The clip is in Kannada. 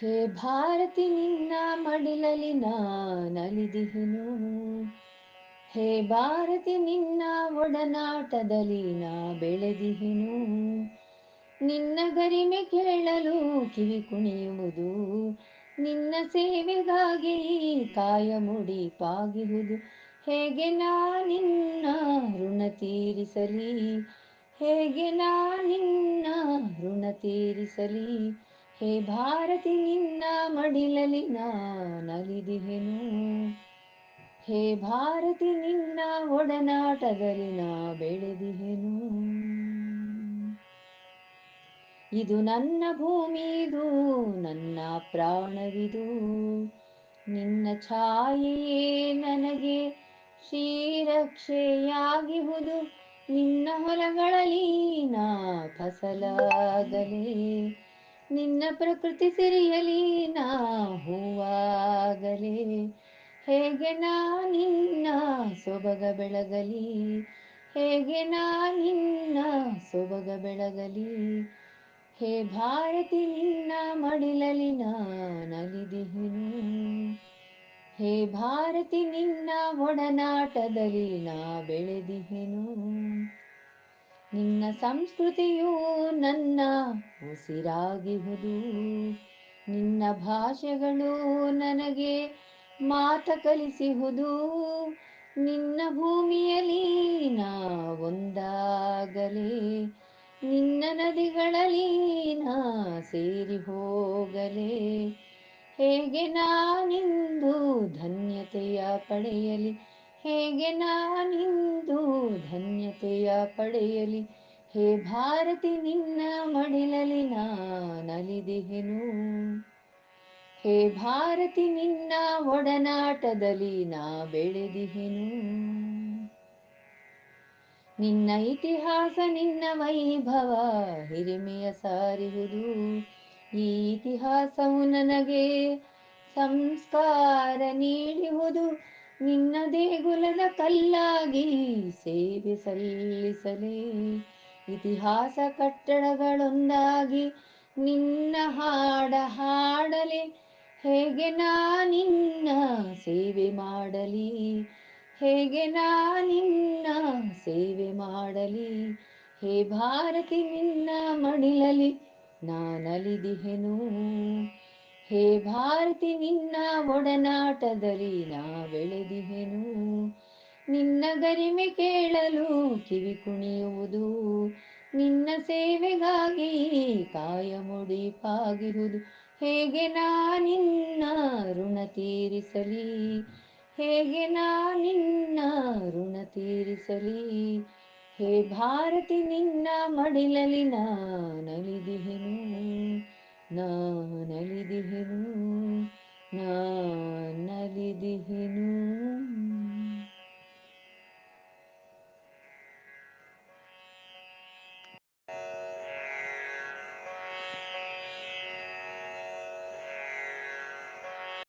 ಹೇ ಭಾರತಿ, ನಿನ್ನ ಮಡಿಲಲಿ ನಾನಲಿದಿಹಿನು. ಹೇ ಭಾರತಿ, ನಿನ್ನ ಒಡನಾಟದಲ್ಲಿ ನಾ ಬೆಳೆದಿಹೆನು. ನಿನ್ನ ಗರಿಮೆ ಕೇಳಲು ಕಿವಿ ಕುಣಿಯುವುದು, ನಿನ್ನ ಸೇವೆಗಾಗಿ ಕಾಯ ಮುಡಿ ಪಾಗಿಹುದು. ಹೇಗೆ ನಾ ನಿನ್ನ ಋಣ ತೀರಿಸಲಿ, ಹೇಗೆ ನಾ ನಿನ್ನ ಋಣ ತೀರಿಸಲಿ. ಹೇ ಭಾರತಿ, ನಿನ್ನ ಮಡಿಲಲಿ ನಾ ನಲಿದಿಹೆನು ಹೇ ಭಾರತಿ, ನಿನ್ನ ಒಡನಾಟದಲ್ಲಿ ನಾ ಬೆಳೆದಿಹೆನು. ಇದು ನನ್ನ ಭೂಮಿದು ನನ್ನ ಪ್ರಾಣವಿದು. ನಿನ್ನ ಛಾಯೆಯೇ ನನಗೆ ಶ್ರೀರಕ್ಷೆಯಾಗಿಹುದು. ನಿನ್ನ ಹೊಲಗಳಲ್ಲಿ ನಾ ಫಸಲಾಗಲೇ. ನಿನ್ನ ಪ್ರಕೃತಿ ಸಿರಿಯಲಿ ನಾ ಹೂವಾಗಲಿ ಹೇಗೆ ನಾ ನಿನ್ನ ಸೊಬಗ ಬೆಳಗಲಿ. ಹೇಗೆ ನಾ ನಿನ್ನ ಸೊಬಗ ಬೆಳಗಲಿ. ಹೇ ಭಾರತಿ, ನಿನ್ನ ಮಡಿಲಲಿ ನಾ ನಲಿದಿಹೆನು ಹೇ ಭಾರತಿ, ನಿನ್ನ ಒಡನಾಟದಲ್ಲಿ ನಾ ಬೆಳೆದಿಹೆನು. ನಿನ್ನ ಸಂಸ್ಕೃತಿಯು ನನ್ನ ಉಸಿರಾಗಿಹುದು ನಿನ್ನ ಭಾಷೆಗಳು ನನಗೆ ಮಾತ ಕಲಿಸಿಹುದು ನಿನ್ನ ಭೂಮಿಯಲ್ಲಿ ನಾ ಒಂದಾಗಲೇ, ನಿನ್ನ ನದಿಗಳಲ್ಲಿ ನಾ ಸೇರಿ ಹೋಗಲೇ. ಹೇಗೆ ನಾನಿಂದು ಧನ್ಯತೆಯ ಪಡೆಯಲಿ ಹೇಗೆ ನಾನಿಂದು ಧನ್ಯತೆಯ ಪಡೆಯಲಿ? ಹೇ ಭಾರತಿ, ನಿನ್ನ ಮಡಿಲಲಿ ನಾ ನಲಿದಿಹೆನು ಹೇ ಭಾರತಿ, ನಿನ್ನ ಒಡನಾಟದಲ್ಲಿ ನಾ ಬೆಳೆದಿಹೆನು? ನಿನ್ನ ಇತಿಹಾಸ, ನಿನ್ನ ವೈಭವ ಹಿರಿಮೆಯ ಸಾರಿಹುದು. ಈ ಇತಿಹಾಸವು ನನಗೆ ಸಂಸ್ಕಾರ ನೀಡುವುದು ನಿನ್ನ ದೇಗುಲದ ಕಲ್ಲಾಗಿ ಸೇವೆ ಸಲ್ಲಿಸಲೇ. ಇತಿಹಾಸ ಕಟ್ಟಡಗಳೊಂದಾಗಿ ನಿನ್ನ ಹಾಡ ಹಾಡಲಿ. ಹೇಗೆ ನಾ ನಿನ್ನ ಸೇವೆ ಮಾಡಲಿ? ಹೇಗೆ ನಾ ನಿನ್ನ ಸೇವೆ ಮಾಡಲಿ? ಹೇ ಭಾರತಿ, ನಿನ್ನ ಮಡಿಲಲಿ ನಾನಲಿದಿಹೆನು. ಹೇ ಭಾರತಿ, ನಿನ್ನ ಒಡನಾಟದಲ್ಲಿ ನಾ ಬೆಳೆದಿಹೆನು ನಿನ್ನ ಗರಿಮೆ ಕೇಳಲು ಕಿವಿ ಕುಣಿಯುವುದು, ನಿನ್ನ ಸೇವೆಗಾಗಿ ಕಾಯ ಮುಡಿಪಾಗಿರುವುದು. ಹೇಗೆ ನಾ ನಿನ್ನ ಋಣ ತೀರಿಸಲಿ? ಹೇಗೆ ನಾ ನಿನ್ನ ಋಣ ತೀರಿಸಲಿ? ಹೇ ಭಾರತಿ, ನಿನ್ನ ಮಡಿಲಲಿ ನಾ ನಲಿದಿಹೆನು ನಾನಲಿದಿಹೆನು ನಾನಲಿ